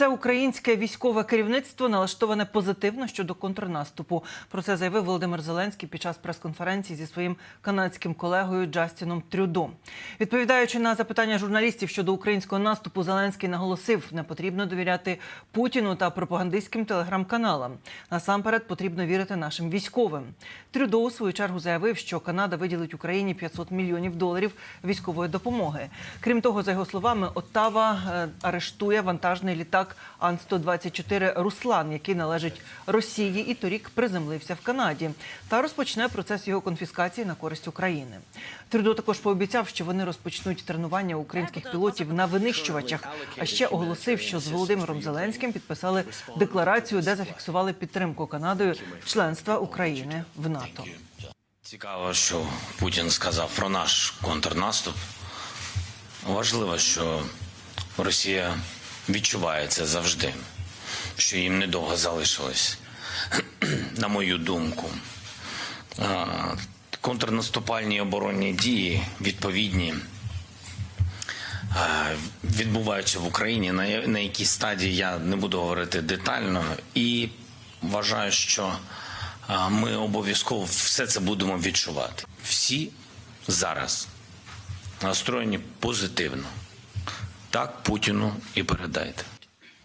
Все українське військове керівництво налаштоване позитивно щодо контрнаступу. Про це заявив Володимир Зеленський під час прес-конференції зі своїм канадським колегою Джастіном Трюдо. Відповідаючи на запитання журналістів щодо українського наступу, Зеленський наголосив, не потрібно довіряти Путіну та пропагандистським телеграм-каналам. Насамперед потрібно вірити нашим військовим. Трюдо у свою чергу заявив, що Канада виділить Україні 500 мільйонів доларів військової допомоги. Крім того, за його словами, Оттава е, арештує вантажний літак Ан-124 Руслан, який належить Росії і торік приземлився в Канаді, та розпочне процес його конфіскації на користь України. Трюдо також пообіцяв, що вони розпочнуть тренування українських пілотів на винищувачах. А ще оголосив, що з Володимиром Зеленським підписали декларацію, де зафіксували підтримку Канадою членства України в НАТО. Цікаво, що Путін сказав про наш контрнаступ. Важливо, що Росія відчуває це завжди, що їм недовго залишилось, на мою думку. Контрнаступальні оборонні дії відповідні відбуваються в Україні. На, якій стадії я не буду говорити детально, і вважаю, що ми обов'язково все це будемо відчувати. Всі зараз настроєні позитивно. Так Путіну і передайте.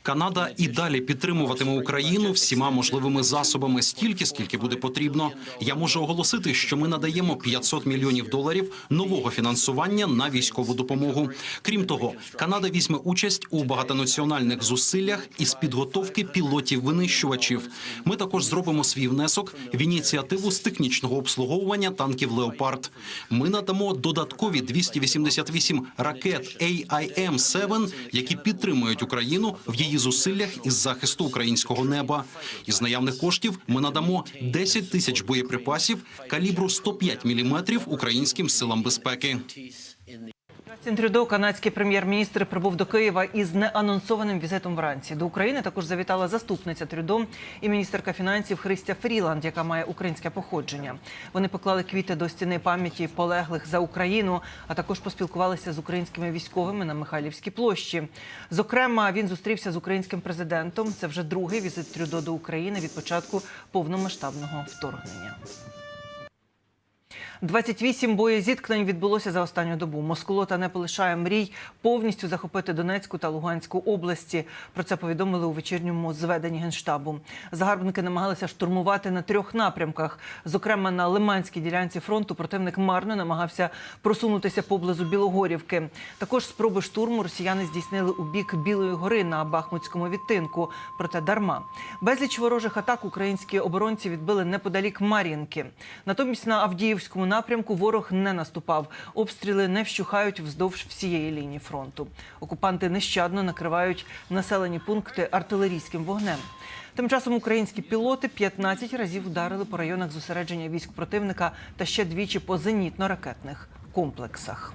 Канада і далі підтримуватиме Україну всіма можливими засобами стільки, скільки буде потрібно. Я можу оголосити, що ми надаємо 500 мільйонів доларів нового фінансування на військову допомогу. Крім того, Канада візьме участь у багатонаціональних зусиллях із підготовки пілотів-винищувачів. Ми також зробимо свій внесок в ініціативу з технічного обслуговування танків Леопард. Ми надамо додаткові 288 ракет AIM-7, які підтримують Україну в її зусиллях із захисту українського неба. Із наявних коштів ми надамо 10 тисяч боєприпасів калібру 105 мм українським силам безпеки. Джастін Трюдо, канадський прем'єр-міністр, прибув до Києва із неанонсованим візитом вранці. До України також завітала заступниця Трюдо і міністерка фінансів Христя Фріланд, яка має українське походження. Вони поклали квіти до стіни пам'яті полеглих за Україну, а також поспілкувалися з українськими військовими на Михайлівській площі. Зокрема, він зустрівся з українським президентом. Це вже другий візит Трюдо до України від початку повномасштабного вторгнення. 28 боєзіткнень відбулося за останню добу. Москолота не полишає мрій повністю захопити Донецьку та Луганську області. Про це повідомили у вечірньому зведенні генштабу. Загарбники намагалися штурмувати на трьох напрямках. Зокрема, на Лиманській ділянці фронту противник марно намагався просунутися поблизу Білогорівки. Також спроби штурму росіяни здійснили у бік Білої гори на Бахмутському відтинку. Проте дарма. Безліч ворожих атак українські оборонці відбили неподалік Мар'їнки. Натомість на Авдіївському напрямку ворог не наступав. Обстріли не вщухають вздовж всієї лінії фронту. Окупанти нещадно накривають населені пункти артилерійським вогнем. Тим часом українські пілоти 15 разів вдарили по районах зосередження військ противника та ще двічі по зенітно-ракетних комплексах.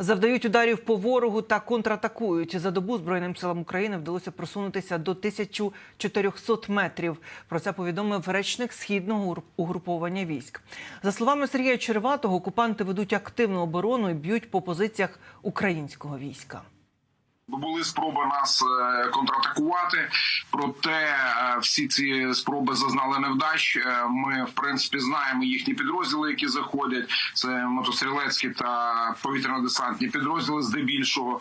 Завдають ударів по ворогу та контратакують. За добу Збройним силам України вдалося просунутися до 1400 метрів. Про це повідомив речник східного угруповання військ. За словами Сергія Черватого, окупанти ведуть активну оборону і б'ють по позиціях українського війська. Були спроби нас е, контратакувати, проте е, всі ці спроби зазнали невдач. Е, Ми в принципі знаємо їхні підрозділи, які заходять. Це мотострілецькі та повітряно-десантні підрозділи. Здебільшого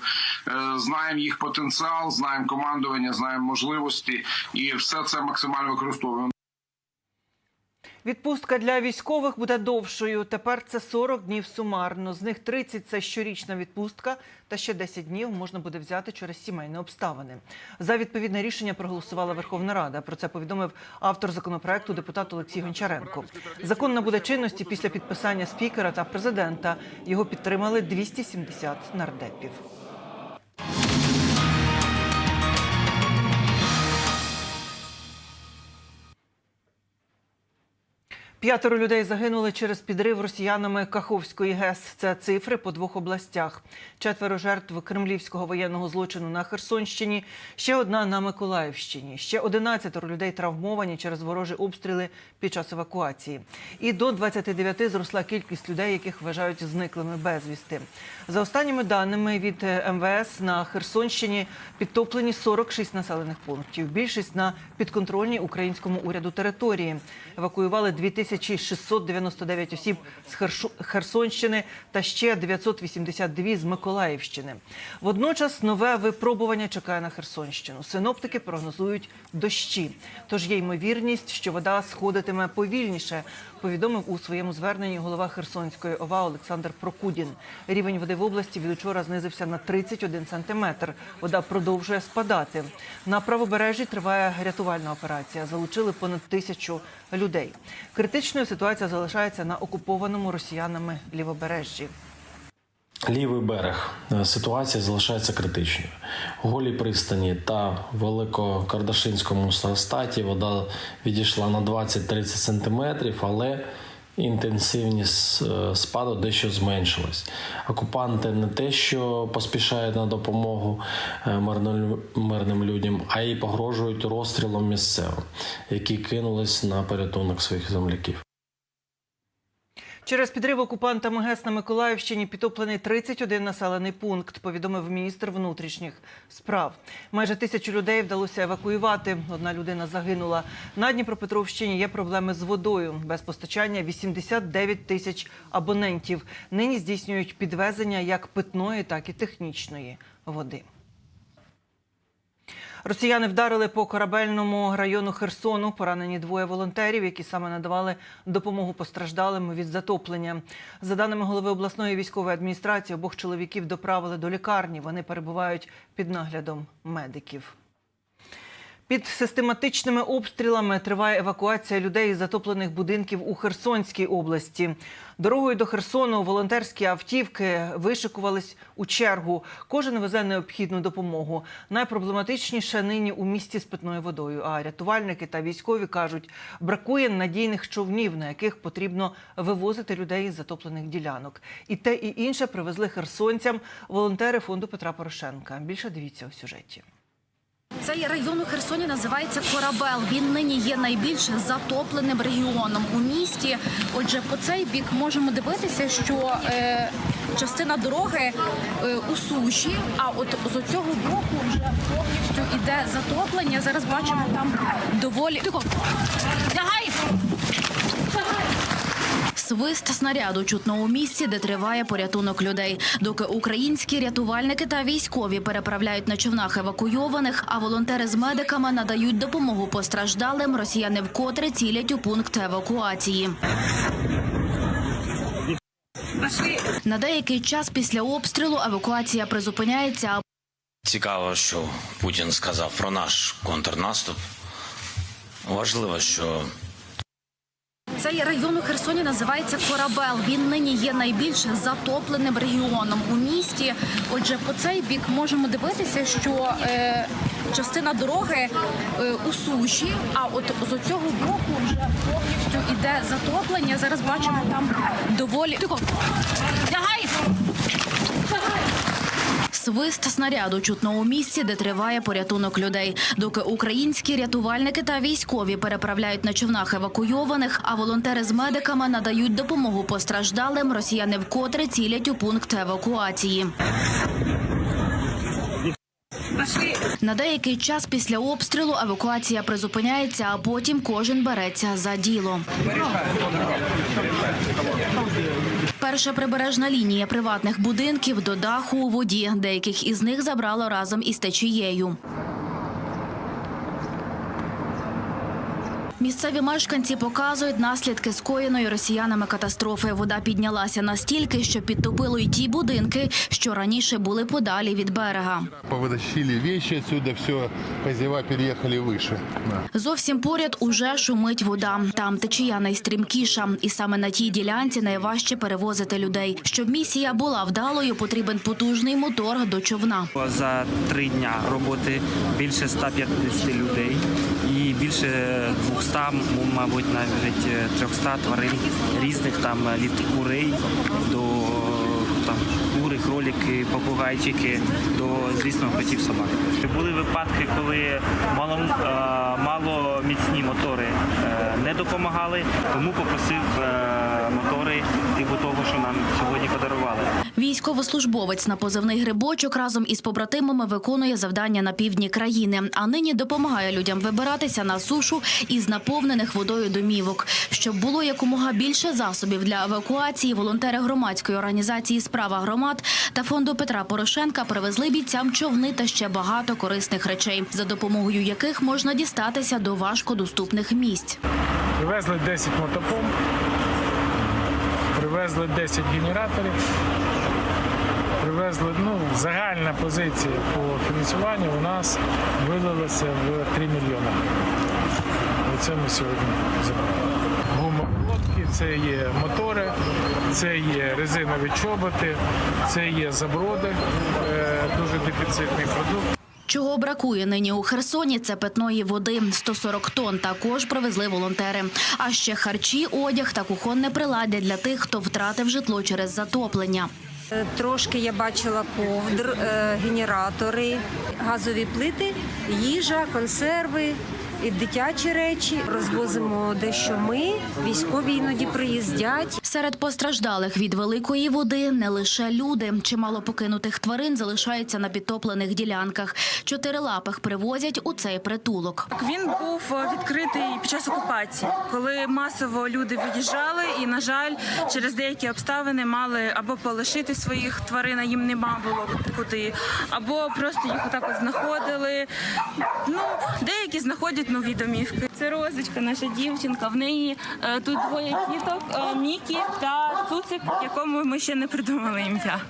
знаємо їх потенціал, знаємо командування, знаємо можливості, і все це максимально використовуємо. Відпустка для військових буде довшою. Тепер це 40 днів сумарно. З них 30 – це щорічна відпустка, та ще 10 днів можна буде взяти через сімейні обставини. За відповідне рішення проголосувала Верховна Рада. Про це повідомив автор законопроекту депутат Олексій Гончаренко. Закон набуде чинності після підписання спікера та президента. Його підтримали 270 нардепів. П'ятеро людей загинули через підрив росіянами Каховської ГЕС. Це цифри по двох областях. Четверо жертв кремлівського воєнного злочину на Херсонщині, ще одна на Миколаївщині. Ще 11 людей травмовані через ворожі обстріли під час евакуації. І до 29 зросла кількість людей, яких вважають зниклими безвісти. За останніми даними від е, МВС на Херсонщині підтоплені 46 населених пунктів. Більшість на підконтрольній українському уряду території. Евакуювали 2699 осіб з Херсонщини та ще 982 з Миколаївщини. Водночас нове випробування чекає на Херсонщину. Синоптики прогнозують дощі. Тож є ймовірність, що вода сходитиме повільніше. Повідомив у своєму зверненні голова Херсонської ОВА Олександр Прокудін. Рівень води в області від учора знизився на 31 сантиметр. Вода продовжує спадати. На правобережжі триває рятувальна операція. Залучили понад тисячу людей. Критичною ситуація залишається на окупованому росіянами лівобережжі. Лівий берег Е, ситуація залишається критичною. У голій пристані та великокардашинському статі вода відійшла на 20-30 сантиметрів, але інтенсивність е, спаду дещо зменшилась. Окупанти не те, що поспішають на допомогу е, мирним, людям, а й погрожують розстрілом місцевим, які кинулись на порятунок своїх земляків. Через підрив окупантами ГЕС на Миколаївщині підтоплений 31 населений пункт, повідомив міністр внутрішніх справ. Майже тисячу людей вдалося евакуювати. Одна людина загинула. На Дніпропетровщині є проблеми з водою. Без постачання 89 тисяч абонентів. Нині здійснюють підвезення як питної, так і технічної води. Росіяни вдарили по корабельному району Херсону. Поранені двоє волонтерів, які саме надавали допомогу постраждалим від затоплення. За даними голови обласної військової адміністрації, обох чоловіків доправили до лікарні. Вони перебувають під наглядом медиків. Під систематичними обстрілами триває евакуація людей із затоплених будинків у Херсонській області. Дорогою до Херсону волонтерські автівки вишикувались у чергу. Кожен везе необхідну допомогу. Найпроблематичніше нині у місті з питною водою. А рятувальники та військові кажуть, бракує надійних човнів, на яких потрібно вивозити людей із затоплених ділянок. І те, і інше привезли херсонцям волонтери фонду Петра Порошенка. Більше дивіться у сюжеті. Цей район у Херсоні називається Корабел. Він нині є найбільш затопленим регіоном у місті. Отже, по цей бік можемо дивитися, що е, частина дороги е, у суші, а от з цього боку вже повністю іде затоплення. Зараз бачимо там доволі! Свист снаряду чутно у місці, де триває порятунок людей. Доки українські рятувальники та військові переправляють на човнах евакуйованих, а волонтери з медиками надають допомогу постраждалим, росіяни вкотре цілять у пункт евакуації. На деякий час після обстрілу евакуація призупиняється, Цікаво, що Путін сказав про наш контрнаступ. Важливо, що Цей район у Херсоні називається Корабел. Він нині є найбільш затопленим регіоном у місті. Отже, по цей бік можемо дивитися, що е, частина дороги е, у суші, а от з цього боку вже повністю іде затоплення. Зараз бачимо там доволі Тихо. Лягай! Свист снаряду чутно у місці, де триває порятунок людей. Доки українські рятувальники та військові переправляють на човнах евакуйованих, а волонтери з медиками надають допомогу постраждалим, росіяни вкотре цілять у пункт евакуації. На деякий час після обстрілу евакуація призупиняється, а потім кожен береться за діло. Перша прибережна лінія приватних будинків до даху у воді. Деяких із них забрало разом із течією. Місцеві мешканці показують наслідки скоєної росіянами катастрофи. Вода піднялася настільки, що підтопило й ті будинки, що раніше були подалі від берега. Повытащили вещи отсюда, все, хозяева переехали выше. Да. Зовсім поряд уже шумить вода. Там течія найстрімкіша, і саме на тій ділянці найважче перевозити людей. Щоб місія була вдалою, потрібен потужний мотор до човна. За три дня роботи більше 150 людей більше 200 мабуть, навіть 300 тварин різних там е, від курей до там кури, кролики, попугайчики, до звісно котів собак. Були випадки, коли мало, е, мало міцні мотори е, не допомагали, тому попросив е, мотори типу того, що нам сьогодні подарували. Військовослужбовець на позивний грибочок разом із побратимами виконує завдання на півдні країни, а нині допомагає людям вибиратися на сушу із наповнених водою домівок. Щоб було якомога більше засобів для евакуації, волонтери громадської організації Справа громад та фонду Петра Порошенка привезли бійцям човни та ще багато корисних речей, за допомогою яких можна дістатися до важкодоступних місць. Привезли 10 мотопомп, привезли 10 генераторів, привезли, ну, загальна позиція по фінансуванню у нас вилилася в 3 мільйони. Оце ми сьогодні забрали. Гумоплотки, це є мотори, це є резинові чоботи, це є заброди, е, дуже дефіцитний продукт. Чого бракує нині у Херсоні, це питної води. 140 тонн також привезли волонтери. А ще харчі, одяг та кухонне приладдя для тих, хто втратив житло через затоплення. Е, Трошки я бачила ковдр, е, генератори, газові плити, їжа, консерви і дитячі речі. Розвозимо дещо ми. Військові іноді приїздять. Серед постраждалих від великої води не лише люди. Чимало покинутих тварин залишаються на підтоплених ділянках. Чотирилапих привозять у цей притулок. Він був відкритий під час окупації, коли масово люди від'їжджали, і на жаль, через деякі обставини мали або полишити своїх тварин, а їм нема було куди, або просто їх отак от знаходили. Ну деякі знаходять нові домівки. Це розочка, наша дівчинка. В неї е, тут двоє кіток, е, Мікі та Цуцик, якому ми ще не придумали ім'я.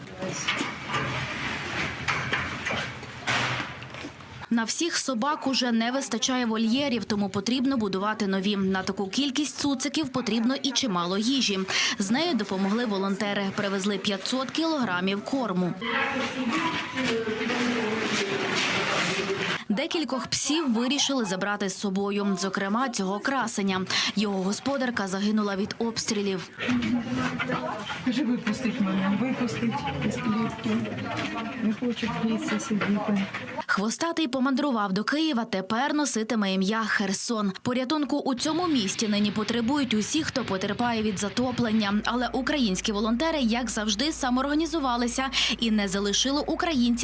На всіх собак уже не вистачає вольєрів, тому потрібно будувати нові. На таку кількість цуциків потрібно і чимало їжі. З нею допомогли волонтери. Привезли 500 кілограмів корму. Декількох псів вирішили забрати з собою, зокрема цього красення. Його господарка загинула від обстрілів. Кажи, випустить мене, випустить із клітки. Не хочу в клітці сидіти. Хвостатий помандрував до Києва. Тепер носитиме ім'я Херсон. Порятунку у цьому місті нині потребують усі, хто потерпає від затоплення. Але українські волонтери, як завжди, самоорганізувалися і не залишили українців